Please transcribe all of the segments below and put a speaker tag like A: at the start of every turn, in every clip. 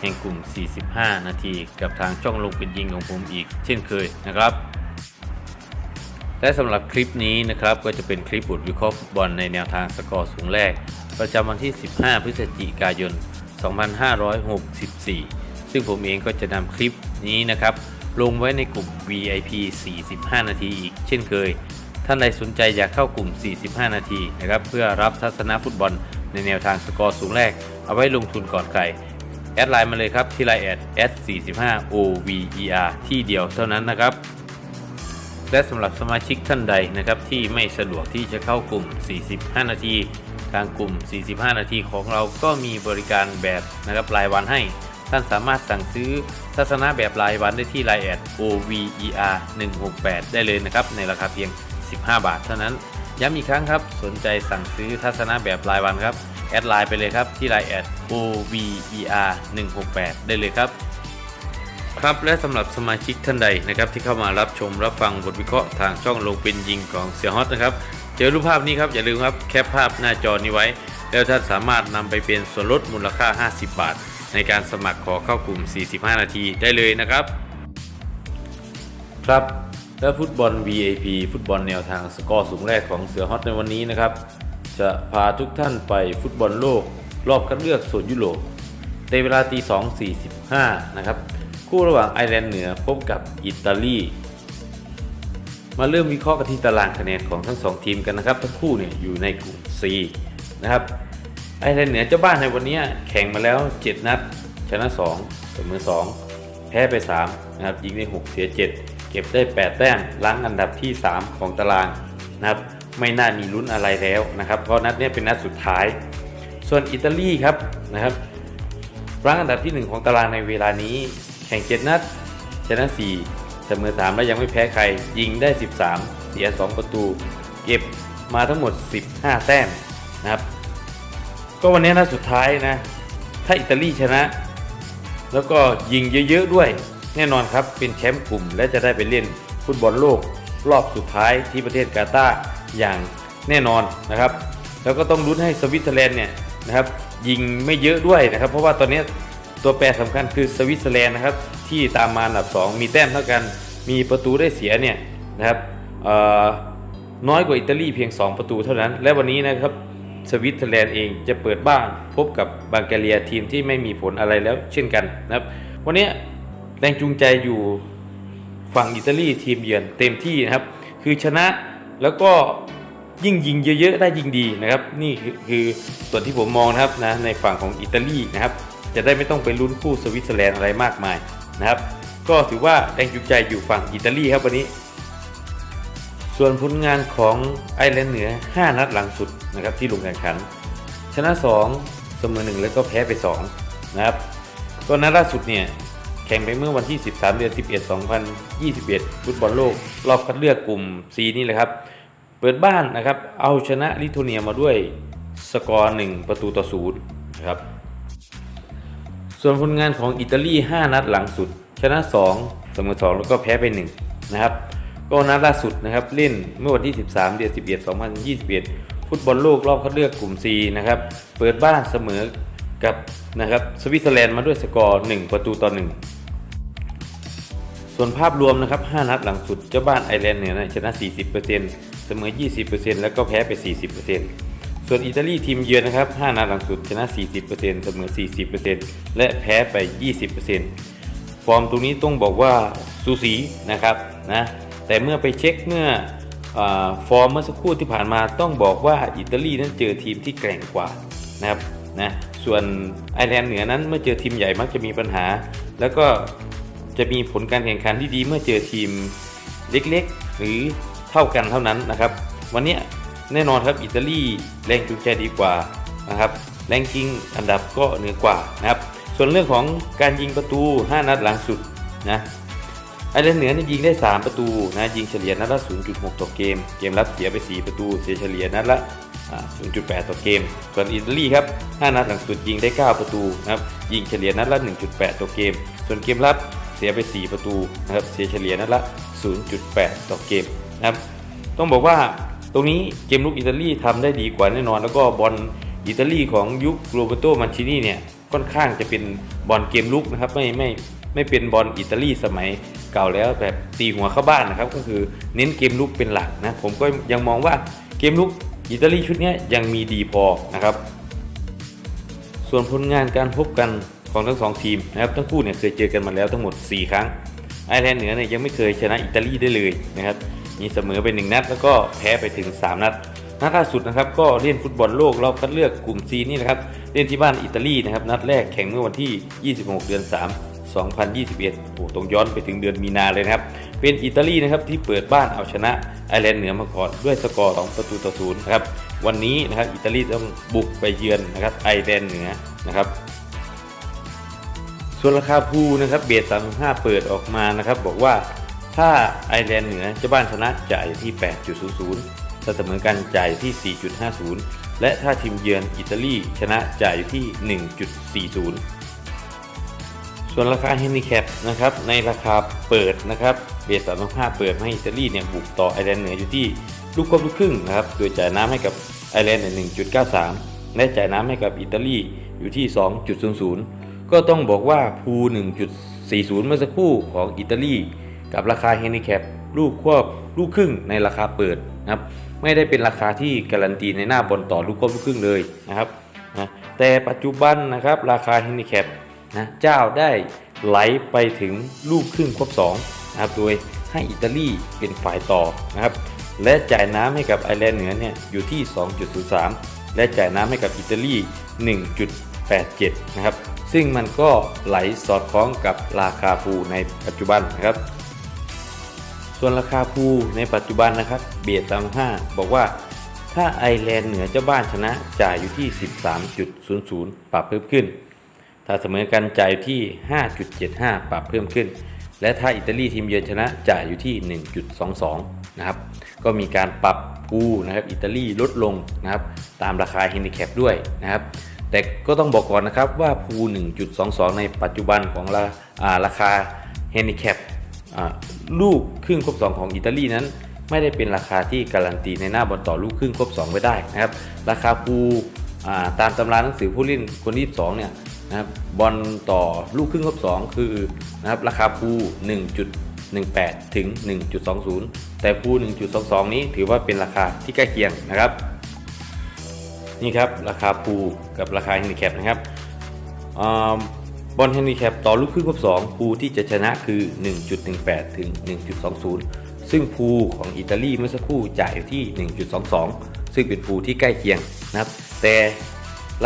A: แห่งกลุ่ม 45 นาทีกับทางช่องลงเป็นยิงของผมอีก เช่นเคยนะครับ และสำหรับคลิปนี้นะครับก็จะเป็นคลิปบทวิเคราะห์ฟุตบอลในแนวทางสกอร์สูงแรก ประจำวันที่ 15 พฤศจิกายน 2564 ซึ่งผมเองก็จะนำคลิปนี้นะครับลงไว้ในกลุ่ม VIP 45 นาทีอีก เช่นเคย ท่านใดสนใจอยากเข้ากลุ่ม 45 นาทีนะครับเพื่อรับทัศนฟุตบอลในแนวทางสกอร์สูงแรก เอาไว้ลงทุนก่อนใคร แอดไลน์มาเลยครับที่ไลน์แอด S45 OVER ที่เดียวเท่านั้นนะครับ และสำหรับสมาชิกท่านใดนะครับที่ไม่สะดวกที่จะเข้ากลุ่ม 45 นาที ทางกลุ่ม 45 นาทีของเราก็มีบริการแบบนะครับรายวันให้ ท่านสามารถสั่งซื้อทัศนะแบบรายวันได้ที่ Line แอด OVER 168ได้เลยนะครับในราคาเพียง 15 บาทเท่านั้น ย้ำอีกครั้งครับ สนใจสั่งซื้อทัศนะแบบรายวันครับ แอดไลน์ไปเลยครับที่ Line แอด OVER 168ได้เลยครับครับและสำหรับสมาชิกท่านใดนะครับที่เข้ามารับชมรับฟังบทวิเคราะห์ทางช่องลงเป็นยิงของเสียฮอตนะครับ เจอรูปภาพนี้ครับอย่าลืมครับแคปภาพหน้าจอนี้ไว้ แล้วท่านสามารถนำไปเป็นส่วนลดมูลค่า 50 บาท ในการสมัครขอเข้ากลุ่ม 45 นาทีได้เลยนะครับ ครับและฟุตบอล VIP ฟุตบอลแนวทางสกอร์สูงแรกของเสือฮอตในวันนี้นะครับ จะพาทุกท่านไปฟุตบอลโลก รอบคัดเลือกโซนยุโรปในเวลาตี2.45 นะครับ คู่ระหว่างไอร์แลนด์เหนือพบกับอิตาลี มาเริ่มวิเคราะห์กันที่ตารางคะแนนของทั้งสองทีมกันนะครับ ทั้งคู่เนี่ยอยู่ในกลุ่ม C นะครับ ไอร์แลนด์เหนือเจ้าบ้านในวันนี้แข่งมาแล้ว 7 นัด ชนะ 2 เสมอ 2 แพ้ไป 3 นะครับ ยิงได้ 6 เสีย 7 เก็บได้ 8 แต้มล้างอันดับที่ 3 ของตารางนะครับ ไม่น่ามีลุ้นอะไรแล้วนะครับเพราะนัดนี้เป็นนัดสุดท้าย ส่วนอิตาลีครับนะครับรั้งอันดับที่ 1 ของตารางในเวลานี้ แข่ง 7 นัดชนะ 4 เสมอ 3 และยังไม่แพ้ใคร ยิงได้ 13 เสีย 2 ประตู เก็บมาทั้งหมด 15 แต้มนะครับ ก็วันนี้นัดสุดท้ายนะ ถ้าอิตาลีชนะ แล้วก็ยิงเยอะ ๆ ด้วย แน่นอนครับเป็นแชมป์กลุ่ม และจะได้ไปเล่นฟุตบอลโลกรอบสุดท้ายที่ประเทศกาตาร์ อย่างแน่นอนนะครับ แล้วก็ต้องลุ้นให้สวิตเซอร์แลนด์เนี่ยนะครับยิงไม่เยอะด้วยนะครับ เพราะว่าตอนนี้ตัวแปรสำคัญคือสวิตเซอร์แลนด์นะครับที่ตามมาอันดับ 2 มีแต้มเท่ากัน มีประตูได้เสียเนี่ยนะครับน้อยกว่าอิตาลีเพียง 2 ประตูเท่านั้น และวันนี้นะครับสวิตเซอร์แลนด์เองจะเปิดบ้านพบกับบังกาเรียทีมที่ไม่มีผลอะไรแล้วเช่นกันนะครับ วันนี้แรงจูงใจอยู่ฝั่งอิตาลีทีมเยือนเต็มที่นะครับ คือชนะ แล้วก็ยิ่งยิงเยอะๆได้ยิงดีนะครับ นี่คือคือส่วนที่ผมมองนะครับนะในฝั่งของอิตาลีนะครับ จะได้ไม่ต้องไปลุ้นคู่สวิตเซอร์แลนด์อะไรมากมายนะครับ ก็ถือว่าแรงจูงใจอยู่ฝั่งอิตาลีครับวันนี้ ส่วนผลงานของไอร์แลนด์เหนือ 5 นัดหลังสุดนะครับที่ลงแข่งขัน ชนะ 2 เสมอ1แล้วก็แพ้ไป2นะครับก็นัดล่าสุดเนี่ย แข่งไปเมื่อวันที่ 13 เดือน 11 2021 ฟุตบอลโลก รอบคัดเลือกกลุ่ม C นี่แหละครับ เปิดบ้านนะครับ เอาชนะลิทัวเนียมาด้วยสกอร์ 1 ประตูต่อ0นะครับ ส่วนผลงานของอิตาลี 5 นัดหลังสุด ชนะ 2 เสมอ 2 แล้วก็แพ้ไป 1 นะครับ ก็นัดล่าสุดนะครับ เล่นเมื่อวันที่ 13 เดือน 11 2021 ฟุตบอลโลกรอบคัดเลือกกลุ่ม C นะครับ เปิดบ้านเสมอกับนะครับสวิตเซอร์แลนด์มาด้วยสกอร์ 1 ประตูต่อ 1 ส่วนภาพรวมนะครับ 5 นัดหลังสุดเจ้าบ้านไอร์แลนด์เหนือนะชนะ 40%เสมอ 20%แล้วก็แพ้ไป 40%ส่วนอิตาลีทีมเยือนนะครับ 5 นัดหลังสุดชนะ 40%เสมอ 40%และแพ้ไป 20%ฟอร์มตรงนี้ต้องบอกว่าสูสีนะครับนะแต่เมื่อไปเช็คเมื่ออฟอร์มเมื่อสักครู่ที่ผ่านมาต้องบอกว่าอิตาลีนั้นเจอทีมที่แกร่งกว่านะครับนะส่วนไอร์แลนด์เหนือนั้นเมื่อเจอทีมใหญ่มักจะมีปัญหา แล้วก็ จะมีผลการแข่งขันที่ดีเมื่อเจอทีมเล็กๆ หรือเท่ากันเท่านั้นนะครับ วันนี้แน่นอนครับอิตาลีแรงจูงใจดีกว่านะครับแรงกิ้งอันดับก็เหนือกว่านะครับส่วนเรื่องของการยิงประตู 5 นัดหลังสุดนะไอร์แลนด์เหนือนี่ยิงได้ 3 ประตูนะยิงเฉลี่ยนัดละ 0.6 ต่อเกม เกมรับเสียไป 4 ประตู เสียเฉลี่ยนัดละ 0.8 ต่อเกม ส่วนอิตาลีครับ 5 นัดหลังสุดยิงได้ 9 ประตูนะครับยิงเฉลี่ยนัดละ 1.8 ต่อเกม ส่วนเกมรับ เสียไป 4 ประตูนะครับเสียเฉลี่ยนัดละ 0.8 ต่อเกมนะครับต้องบอกว่าตรงนี้เกมลุกอิตาลีทำได้ดีกว่าแน่นอน แล้วก็บอลอิตาลีของยุคโรเบโตมันชินีเนี่ยค่อนข้างจะเป็นบอลเกมลุกนะครับไม่ไม่ไม่เป็นบอลอิตาลีสมัยเก่าแล้วแบบตีหัวเข้าบ้านนะครับก็คือเน้นเกมลุกเป็นหลักนะผมก็ยังมองว่าเกมลุกอิตาลีชุดนี้ยังมีดีพอนะครับ ส่วนผลงานการพบกัน ของทั้งสองทีมนะครับทั้งคู่เนี่ยเคยเจอกันมาแล้วทั้งหมด 4 ครั้งไอร์แลนด์เหนือเนี่ยยังไม่เคยชนะอิตาลีได้เลยนะครับมีเสมอไป 1 นัด แล้วก็แพ้ไปถึง 3 นัดนัดล่าสุดนะครับก็เล่นฟุตบอลโลกรอบคัดเลือกกลุ่ม C นี่นะครับเล่นที่บ้านอิตาลีนะครับนัดแรกแข่งเมื่อวันที่ 26 เดือน 3 2021โอ้ต้องย้อนไปถึงเดือนมีนาเลยนะครับ เป็นอิตาลีนะครับที่เปิดบ้านเอาชนะไอร์แลนด์เหนือมาก่อนด้วยสกอร์2ประตูต่อศูนย์นะครับวันนี้นะครับอิตาลีต้องบุกไปเยือนนะครับไอร์แลนด์เหนือนะครับ ส่วนราคาพูนะครับเบส35 เปิดออกมานะครับ บอกว่าถ้าไอร์แลนด์เหนือเจะบ้านชนะจ่ายอยู่ที่ 8.00ถ้าเสมอกันจ่ายอยู่ที่ 4.50 และถ้าทีมเยือนอิตาลีชนะจ่ายอยู่ที่ 1.40 ส่วนราคาเฮนดิแคปนะครับในราคาเปิดนะครับเบส35 เปิดให้อิตาลีเนี่ยบุกต่อไอร์แลนด์เหนืออยู่ที่ลูกครบลูกครึ่งนะครับโดยจ่ายน้ำให้กับไอร์แลนด์เนี่ย1.93 และจ่ายน้ำให้กับอิตาลีอยู่ที่ 2.00 ก็ต้องบอกว่าพู1.40 เมื่อสักครู่ของอิตาลีกับราคาเฮนิแคปลูกควบลูกครึ่งในราคาเปิดนะครับไม่ได้เป็นราคาที่การันตีในหน้าบอลต่อลูกควบลูกครึ่งเลยนะครับนะแต่ปัจจุบันนะครับราคาเฮนิแคปนะเจ้าได้ไหลไปถึงลูกครึ่งควบ2นะครับโดยให้อิตาลีเป็นฝ่ายต่อนะครับและจ่ายน้ำให้กับไอร์แลนด์เหนือเนี่ยอยู่ที่ 2.03 และจ่ายน้ำให้กับอิตาลี 1.87 นะครับ ซึ่งมันก็ไหลสอดคล้องกับราคาพูในปัจจุบันนะครับ ส่วนราคาพูในปัจจุบันนะครับ เบียด35บอกว่าถ้าไอร์แลนด์เหนือเจ้าบ้านชนะจ่ายอยู่ที่ 13.00 ปรับเพิ่มขึ้น ถ้าเสมอกันจ่ายอยู่ที่ 5.75 ปรับเพิ่มขึ้น และถ้าอิตาลีทีมเยือนชนะจ่ายอยู่ที่ 1.22 นะครับ ก็มีการปรับพูนะครับอิตาลีลดลงนะครับตามราคาเฮนดิแคปด้วยนะครับ แต่ก็ต้องบอกก่อนนะครับว่าพู1.22 ในปัจจุบันของราาราคาเฮนิแคปลูกครึ่งครบ2 ของอิตาลีนั้น ไม่ได้เป็นราคาที่การันตีในหน้าบอลต่อลูกครึ่งครบ2ไว้ได้นะครับ ราคาพูาตามตำราหนังสือผู้เล่นคนที่2เนี่ยนะครับบอลต่อลูกครึ่งครบ2คือนะครับราคาพู1.18 ถึง 1.20 แต่พู1.22 นี้ถือว่าเป็นราคาที่ใกล้เคียงนะครับ นี่ครับราคาพูกับราคาเฮนดิแคปนะครับอาบอลเฮนดิแคปต่อลูกครึ่งครบ2พูที่จะชนะคือ 1.18 ถึง 1.20 ซึ่งพูของอิตาลีเมื่อสักครู่จ่ายอยู่ที่ 1.22 ซึ่งเป็นพูที่ใกล้เคียงนะครับ แต่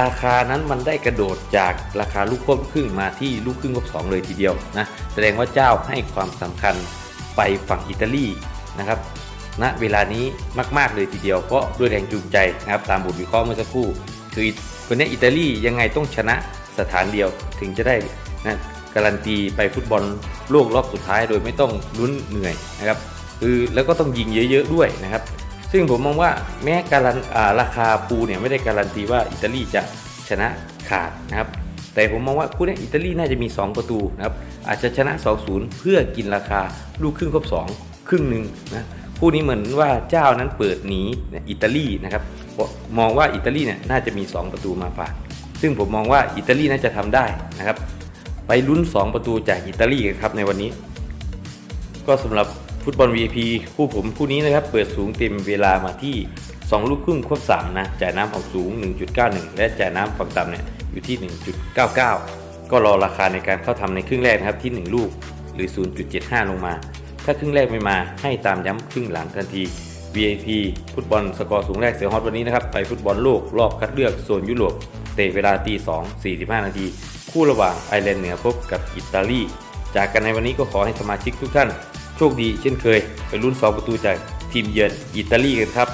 A: ราคานั้นมันได้กระโดดจากราคาลูกควบครึ่งมาที่ลูกครึ่งครบ2เลยทีเดียวนะแสดงว่าเจ้าให้ความสำคัญไปฝั่งอิตาลีนะครับ ณเวลานี้มาก ๆ เลยทีเดียว เพราะด้วยแรงจูงใจนะครับตามบทวิเคราะห์เมื่อสักครู่ คือคนนี้อิตาลียังไงต้องชนะสถานเดียวถึงจะได้นะการันตีไปฟุตบอลโลกรอบสุดท้ายโดยไม่ต้องลุ้นเหนื่อยนะครับคือแล้วก็ต้องยิงเยอะ ๆ ด้วยนะครับ ซึ่งผมมองว่าแม้การันราคาปูเนี่ยไม่ได้การันตีว่าอิตาลีจะชนะขาดนะครับแต่ผมมองว่าคู่นี้อิตาลีน่าจะมี 2 ประตูนะครับอาจจะชนะ 2-0 เพื่อกินราคาลูกครึ่งครบ2ครึ่งหนึ่งนะ คู่นี้เหมือนว่าเจ้านั้นเปิดหนีอิตาลีนะครับมองว่าอิตาลีเนี่ยน่าจะมี 2 ประตูมาฝาก ซึ่งผมมองว่าอิตาลีน่าจะทำได้นะครับ ไปลุ้น 2 ประตูจากอิตาลีกันครับในวันนี้ ก็สำหรับฟุตบอล VIP คู่ผมคู่นี้นะครับ เปิดสูงเต็มเวลามาที่ 2 ลูกครึ่งควบ3นะจ่ายน้ำออกสูง 1.91 และจ่ายน้ำฝั่งต่ำเนี่ยอยู่ที่ 1.99 ก็รอราคาในการเข้าทำในครึ่งแรกนะครับที่ 1 ลูกหรือ 0.75 ลงมา ถ้าครึ่งแรกไม่มาให้ตามย้ำครึ่งหลังทันที VIP ฟุตบอลสกอร์สูงแรกเสือฮอตวันนี้นะครับไปฟุตบอลโลกรอบคัดเลือกโซนยุโรปเตะเวลาตี2 45 นาที คู่ระหว่างไอร์แลนด์เหนือพบกับอิตาลี จากกันในวันนี้ก็ขอให้สมาชิกทุกท่าน โชคดีเช่นเคย ไปลุ้น2ประตูจากทีมเยือนอิตาลีกันครับ